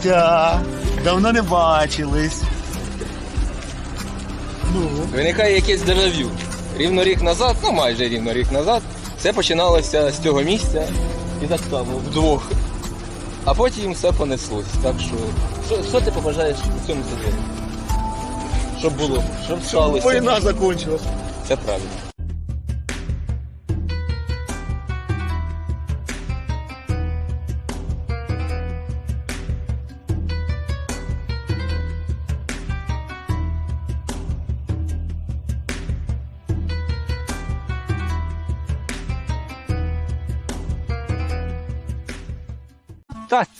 Здрастя! Давно не бачились. Виникає якесь дежавю. Рівно рік назад, ну майже рівно рік назад, все починалося з цього місця і так само, вдвох. А потім все понеслось. Так що, що, що ти побажаєш у цьому сезоні? Щоб було, щоб сталося. Війна закончилась. Це правильно.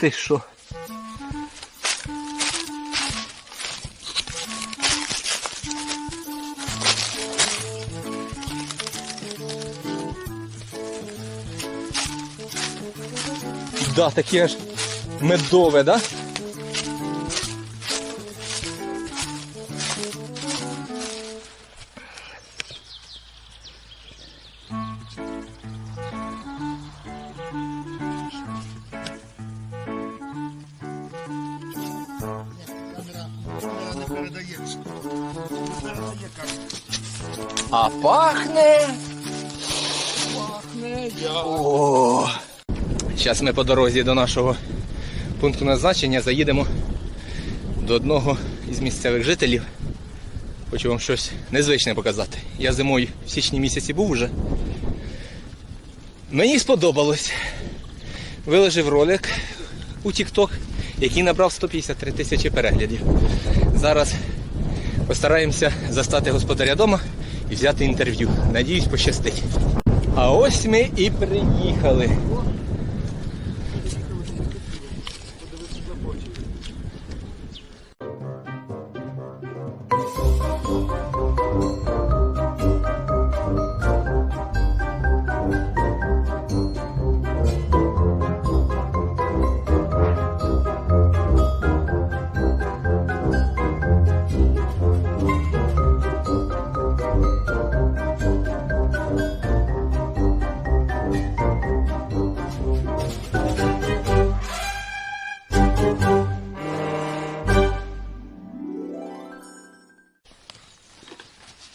Ти що? Да, таке аж да? Пахне. Пахне О. Зараз ми по дорозі до нашого пункту назначення заїдемо до одного із місцевих жителів. Хочу вам щось незвичне показати. Я зимою в січні місяці був уже. Мені сподобалось. Виложив ролик у TikTok, який набрав 153 тисячі переглядів. Зараз постараємося застати господаря дома і взяти інтерв'ю. Надіюсь, пощастить. А ось ми і приїхали.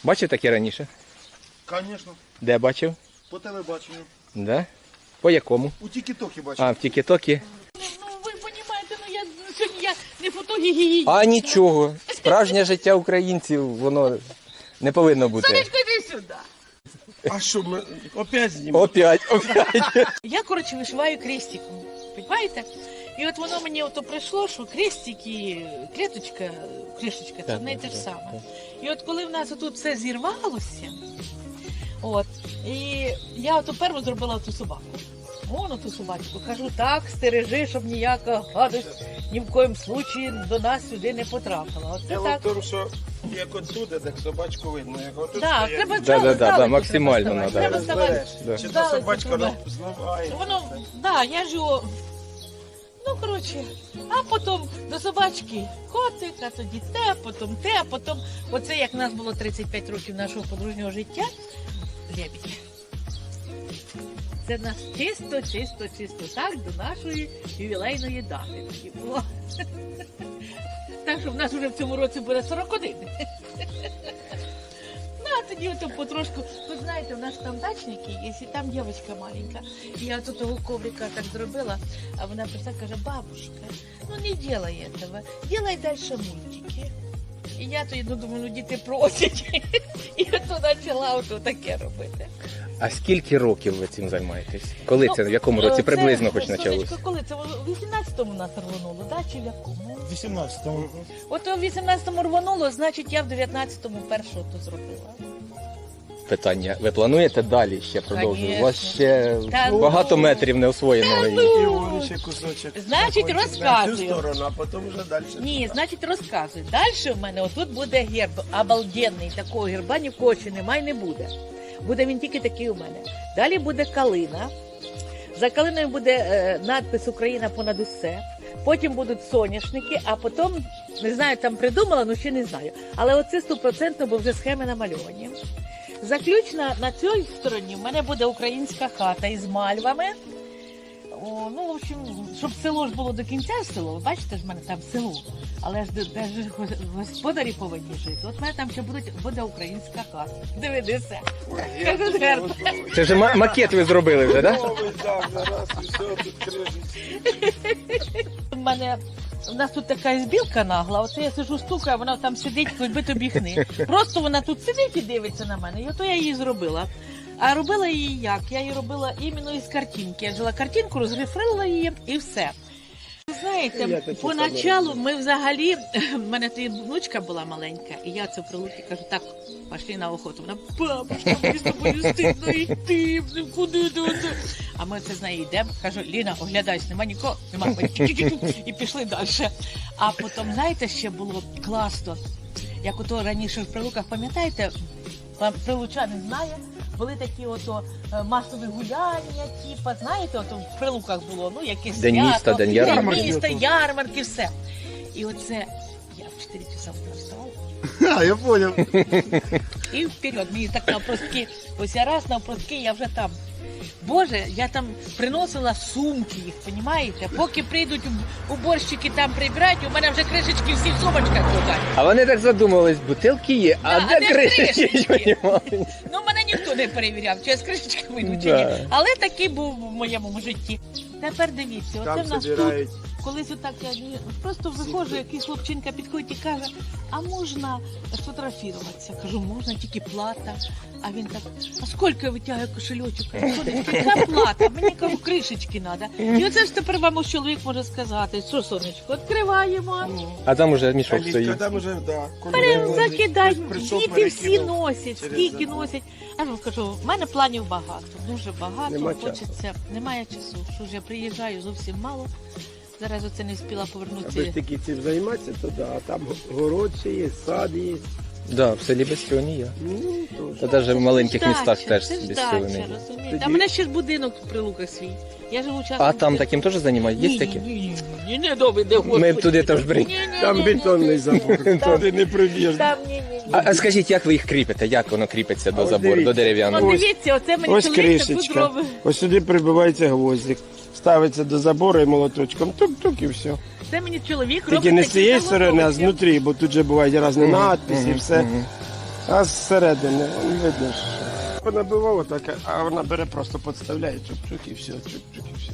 Бачив таке раніше? Звісно, Де бачив? по телебаченню. Да? По якому? У тікі-токі бачив. А, в Тікітокі. Ну, ви розумієте, ну я сьогодні я не фотогенічна. А нічого. Справжнє життя українців, воно не повинно бути. Сонечко, йди сюди. А що, ми опять знімемо? Опять, опять. Я, коротше, вишиваю крестиком. Понимаєте? І от воно мені ото прийшло, що крестик і клеточка, клешечка, це одне так, те ж саме. І от коли в нас тут все зірвалося, от, і я ото першу зробила ту собаку. Вон ту собачку. Кажу, так, стережи, щоб ніяка гадость ні в коїм случаї до нас сюди не потрапила. Оце Дело так. в тому, що як отсюди, так собачку видно. Як отут Так, стоять, треба Да, да, да, да, максимально треба надо. ставати. Треба розбереш. ставати. Да. Чи та Здалеку собачка треба. зливає. Воно, да, я ж його. Ну, коротше, а потім до собачки котик, а тоді те, потім те, а потім. Оце як нас було 35 років нашого подружнього життя. Лебідь. Це нас чисто, чисто, чисто так до нашої ювілейної дати. тоді було. Так що в нас вже в цьому році буде 41. Ну, тоді ото потрошку, ви знаєте, у нас там дачники є, і там дівчинка маленька. І я тут того коврика так зробила, а вона прийшла каже, бабушка, ну не делай этого, делай дальше мультики. І я тоді ну, думаю, ну діти просять. І ото почала ото таке робити. А скільки років ви цим займаєтесь? Коли це, в якому Ну, році це, приблизно хоч сонечко, почалося? Коли це в 18-му нас рвонуло, да? чи в якому? В 18-му. От в 18-му рвонуло, значить я в 19-му першого то зробила. Питання. Ви плануєте далі ще продовжувати? У вас ще Та ну. багато метрів не освоєного. І он ще кусочок. Значить, закончить на розказую. сторону, а потім вже далі. Ні, значить розказуй. Далі в мене отут буде герб обалденний. Такого герба ні в кого ще немає, не буде. Буде він тільки такий у мене. Далі буде калина. За калиною буде е, надпис Україна понад усе. Потім будуть соняшники, а потім, не знаю, там придумала, ну ще не знаю. Але оце стопроцентно, бо вже схеми намальовані. Заключно на цій стороні в мене буде українська хата із мальвами. О, ну, в общем, щоб село ж було до кінця село, ви бачите ж в мене там село. Але ж де, де ж господарі повинні жити. От в мене там ще буде, буде українська хата. Диви, несе. Кажу, герб. Це вже ма- макет ви зробили вже, так? Да? Новий зараз і все тут. У мене у нас тут така збілка нагла. Оце я сижу стукаю, вона там сидить, хоч би тобі хни. Просто вона тут сидить і дивиться на мене. І ото я її зробила. А робила її як? Я її робила іменно із картинки. Я взяла картинку, розрефрила її і все. Знаєте, поначалу ми взагалі, в мене тоді внучка була маленька, і я це при Луці кажу, так, пішли на охоту. Вона, бабушка, мені з тобою стидно йти, куди ти оце?» А ми це з нею йдемо. Кажу, Ліна, оглядайся, нема нікого, нема. І пішли далі. А потім, знаєте, ще було класно. Як ото раніше в прилуках, пам'ятаєте, вам прилучани знає, були такі ото е, масові гуляння, типа, знаєте, ото в прилуках було, ну, якесь День свято, міста, день день ярмарки. міста, ярмарки, все. І оце я в 4 часа утра. А, я понял. І вперед, мені так навпростки, ось я раз навпростки, я вже там. Боже, я там приносила сумки їх, понімаєте? Поки прийдуть у- уборщики там прибирають, у мене вже кришечки всі в сумочках лежать. А вони так задумались, бутилки є, а Да, де а де кришечки? кришечки? Ну, мене ніхто не перевіряв, чи я з кришечки вийду, чи Да. ні. Але такий був в моєму житті. Тепер дивіться, оце Там в нас тут. собирають. Колись отак я просто виходжу, якийсь хлопчинка підходить і каже, а можна сфотографуватися? Кажу, можна, тільки плата. А він так, а скільки витягує кошельочок? Яка плата? Мені кажу, кришечки треба. І оце ж тепер вам ось чоловік може сказати, що сонечко, відкриваємо. А там уже мішок стоїть. там уже, да. прийшов, діти всі носять, скільки носять. Я вам кажу, в мене планів багато, дуже багато. Хочеться, немає часу. Що ж я приїжджаю зовсім мало. Зараз оце не встигла Аби ж таки цим займатися, то да, там город ще є, сад є. Да, в селі без цього ніяк. Ну, то Та навіть в маленьких Це містах теж це ж без дача, цього не є. розумієте? А Тоді- в мене ще ж будинок при луках свій. Я живу часом. А там таким теж займають? Є такі? Ні, ні, ні, не добре, де Ми господи. туди теж ні, там бетонний забор. Туди не прибіжно. Там ні, ні, ні. А, а скажіть, як ви їх кріпите? Як воно кріпиться до ось забору, до дивіться. Дерев'яного? дивіться, оце мені Ось чоловік таку кришечка. зробив. Ось сюди прибивається гвоздик. Ставиться до забору і молоточком. Тук-тук і все. Це мені чоловік робить. Тільки не з такі цієї сторони, а заготовки. знутрі, бо тут же бувають різні надписи і все. А зсередини, он видно, що. Понабивав отак, а вона бере, просто підставляє чук-чук і все, чук-чук і все.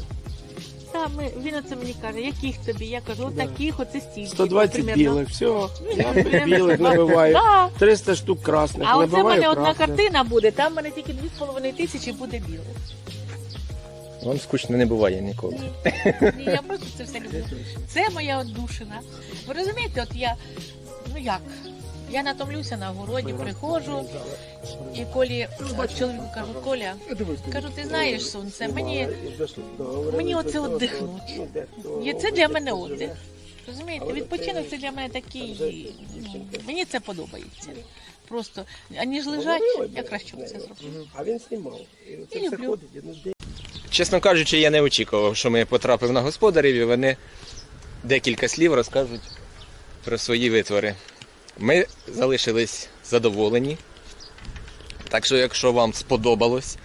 Та, ми, він оце мені каже, яких тобі? Я кажу, отаких, оце стільки. 120 примерно. білих, все. Я білих набиваю. Да. 300 штук красних А оце в набиваю мене одна красних. картина буде, там в мене тільки 2,5 тисячі буде білих. Вам скучно не буває ніколи. Ні, ні, я просто це все люблю. Це моя одушина. Ви розумієте, от я, ну як, я натомлюся на городі, приходжу, і Колі, от чоловіку кажу, Коля, кажу, ти знаєш, сонце, мені, мені оце віддихнуть. І це для мене отдих. Розумієте, відпочинок це для мене такий, ну, мені це подобається. Просто, аніж лежать, я краще це зроблю. А він знімав. І Я це все люблю. ходить. Чесно кажучи, я не очікував, що ми потрапив на господарів і вони декілька слів розкажуть про свої витвори. Ми залишились задоволені. Так що, якщо вам сподобалось,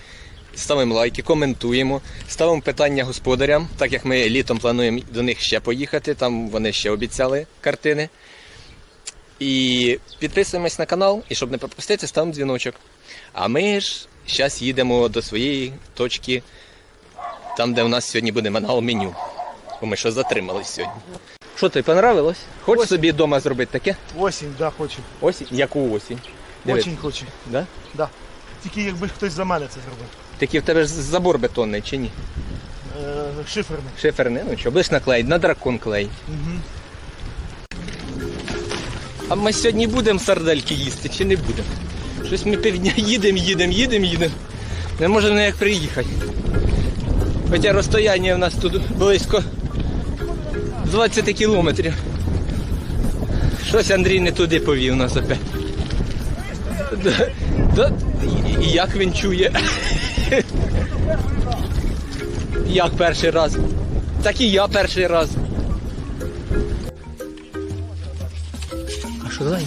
ставимо лайки, коментуємо, ставимо питання господарям, так як ми літом плануємо до них ще поїхати, там вони ще обіцяли картини. І підписуємось на канал, і щоб не пропустити, ставимо дзвіночок. А ми ж зараз їдемо до своєї точки там, де у нас сьогодні буде мангал меню. Бо ми що затримались сьогодні. Що тобі понравилось? Хочеш собі вдома зробити таке? Осінь, да, хочу. Осінь? Яку осінь? Диви, Очень хочу. Да? Да. Тільки якби хтось за мене це зробив. Такий в тебе ж забор бетонний чи ні? Е, шиферний. Шиферний, ну що, будеш наклеїть, на дракон клеїть. Угу. А ми сьогодні будемо сардельки їсти чи не будемо? Щось ми півдня їдемо, їдемо, їдемо, їдемо. Не можемо ніяк приїхати. Хоча розстояння в нас тут близько 20 кілометрів. Щось Андрій не туди повів нас опять. Як він чує? Як перший раз? Так і я перший раз. А що далі?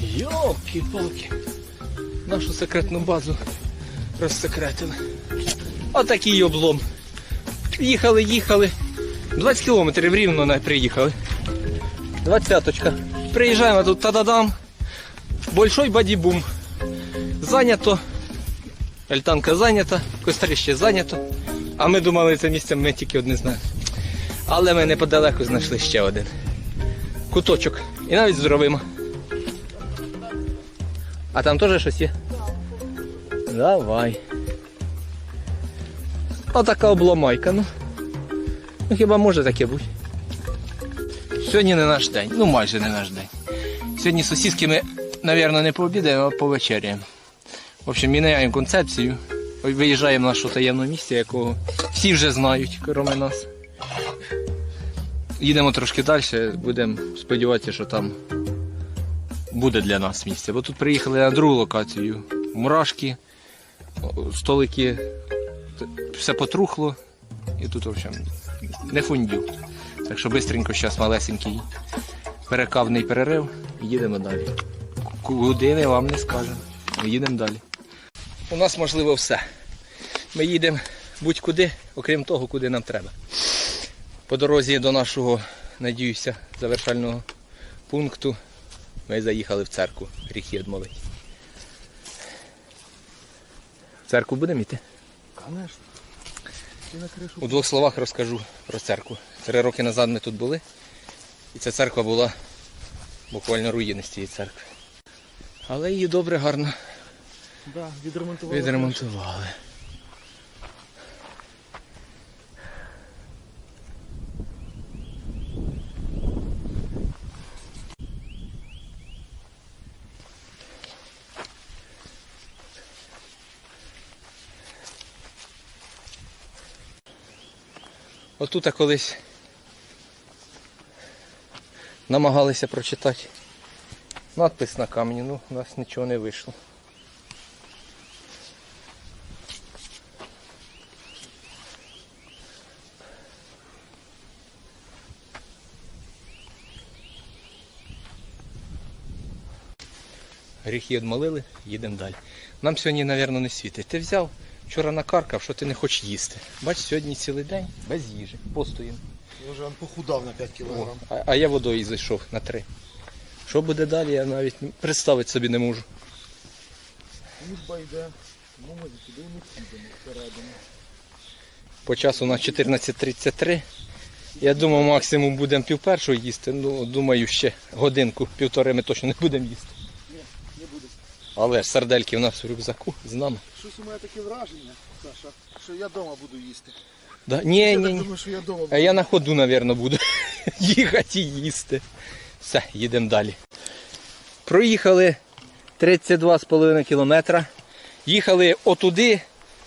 Йолки-палки. Нашу секретну базу розсекретили. Отакий облом. Їхали, їхали. 20 кілометрів рівно приїхали. Двадцяточка. Приїжджаємо тут та-да-дам. Большой бадібум. Зайнято. Альтанка зайнята, кострище зайнято. А ми думали, це місце ми тільки одне знаємо. Але ми неподалеку знайшли ще один куточок. І навіть здоровимо. А там теж щось є? Давай. Отака обломайка, ну. Ну хіба може таке бути? Сьогодні не наш день. Ну майже не наш день. Сьогодні сусідки ми, мабуть, не пообідаємо, а повечеряємо. В общем, міняємо концепцію. Виїжджаємо в нашу таємне місце, якого всі вже знають, крім нас. Їдемо трошки далі, будемо сподіватися, що там буде для нас місце. Бо тут приїхали на другу локацію. Мурашки, столики, все потрухло. І тут, в общем, не фундю. Так що швидко зараз малесенький перекавний перерив і їдемо далі. Куди ми вам не скажемо. Ми їдемо далі. У нас можливо все. Ми їдемо будь-куди, окрім того, куди нам треба. По дорозі до нашого, надіюся, завершального пункту ми заїхали в церкву, гріхи відмовити. В церкву будемо йти? Кришу. У двох словах розкажу про церкву. Три роки назад ми тут були, і ця церква була буквально руїни з цієї церкви. Але її добре, гарно Да, відремонтували. відремонтували. Отут колись намагалися прочитати надпис на камені, ну у нас нічого не вийшло. Гріхи відмолили, їдемо далі. Нам сьогодні, мабуть, не світить. Ти взяв, вчора накаркав, що ти не хочеш їсти. Бач, сьогодні цілий день без їжі. Постоїмо. Я вже похудав на 5 О, кілограм. а, а я водою зайшов на три. Що буде далі, я навіть представити собі не можу. Служба йде, тому ми туди не підемо всередину. По часу у нас 14.33. Я думав, максимум будемо пів першого їсти. Ну, думаю, ще годинку, півтори ми точно не будемо їсти. Але ж сардельки в нас в рюкзаку з нами. Щось у мене таке враження, Саша, що я вдома буду їсти. Да? Ні, я ні, так ні. думаю, що я вдома буду. А я на ходу, мабуть, буду їхати і їсти. Все, їдемо далі. Проїхали 32,5 кілометра. Їхали отуди,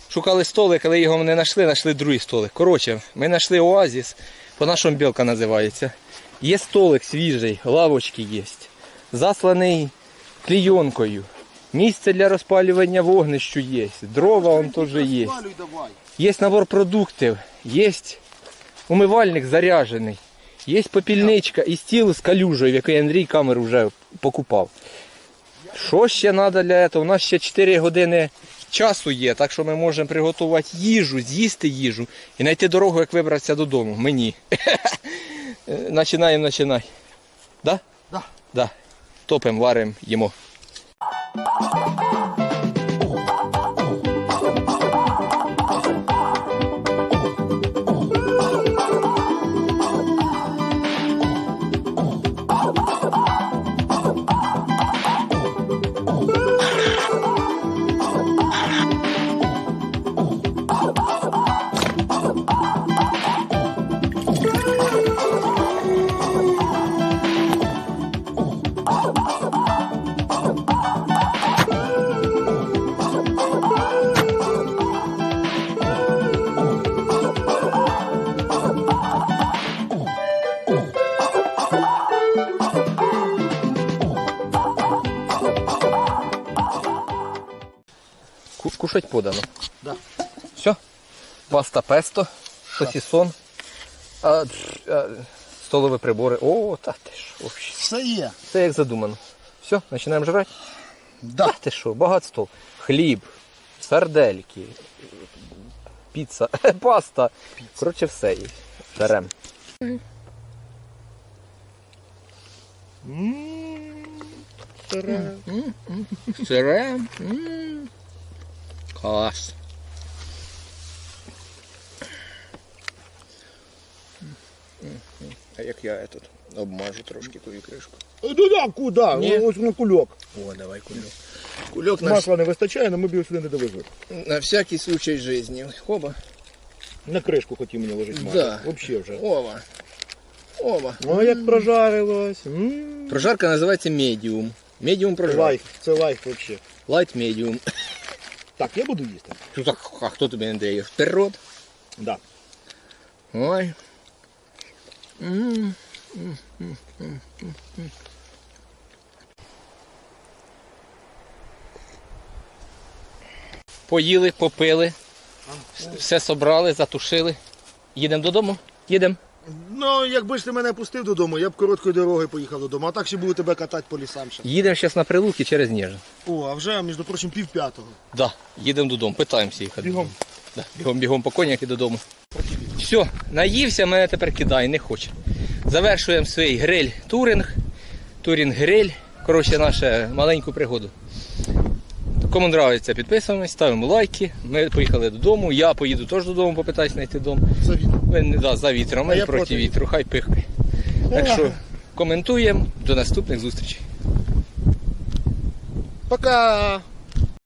шукали столик, але його не знайшли, знайшли другий столик. Коротше, ми знайшли оазіс, по-нашому білка називається. Є столик свіжий, лавочки є. Засланий клійонкою. Місце для розпалювання вогнищу є. Дрова он теж є. Є набор продуктів, є умивальник заряджений, є попільничка і стіл з калюжею, в який Андрій камеру вже покупав. Що ще треба для цього? У нас ще 4 години часу є, так що ми можемо приготувати їжу, з'їсти їжу і знайти дорогу, як вибратися додому. Мені. Е, Починаємо, починай. Да? Да. Да. Топимо, варимо, їмо. Oh! Кушать подано. Да. Все. Паста песто, сосісон, а, а, столові прибори. О, та ти що, вообще. Все є. Все як задумано. Все, починаємо жрати? Да. Та ти що, багатство. Хліб, сардельки, піца, паста. Коротше, все є. Берем. Сире. М. Клас. А як я тут обмажу трошки ту кришку? Ну да, куди? Ні. Ось на кульок. О, давай кульок. Кульок на, Масла не вистачає, але ми б його сюди не довезли. на всякий случай жизни. Хоба. На кришку хотів мені ложити масло. Да. Взагалі вже. Ова. Ова. О, як прожарилось. М. Прожарка називається медіум. Медіум прожарка. Лайф, це лайф взагалі. Лайт медіум. Так, я буду їсти. Ну так, а хто тобі не дає? Вперед. Да. Ой. М. М, м, м, м, м. Поїли, попили, все собрали, затушили. Їдемо додому? Їдемо. Ну, якби ж ти мене пустив додому, я б короткою дорогою поїхав додому, а так ще буду тебе катати по лісам ще. Їдемо зараз на прилуки через Ніжин. О, а вже, між прочим, пів п'ятого. Да, їдемо додому, питаємося їхати. Бігом. Да, бігом, бігом по коняк і додому. Все, наївся, мене тепер кидає, не хоче. Завершуємо свій гриль туринг. Турінг гриль. Коротше, нашу маленьку пригоду. Кому подобається, підписуємось, ставимо лайки. Ми поїхали додому. Я поїду теж додому, попитаюсь знайти дом. За вітром. Да, за вітром, А ми я проти проти вітру, хай пихає. Так що коментуємо. До наступних зустрічей. Пока!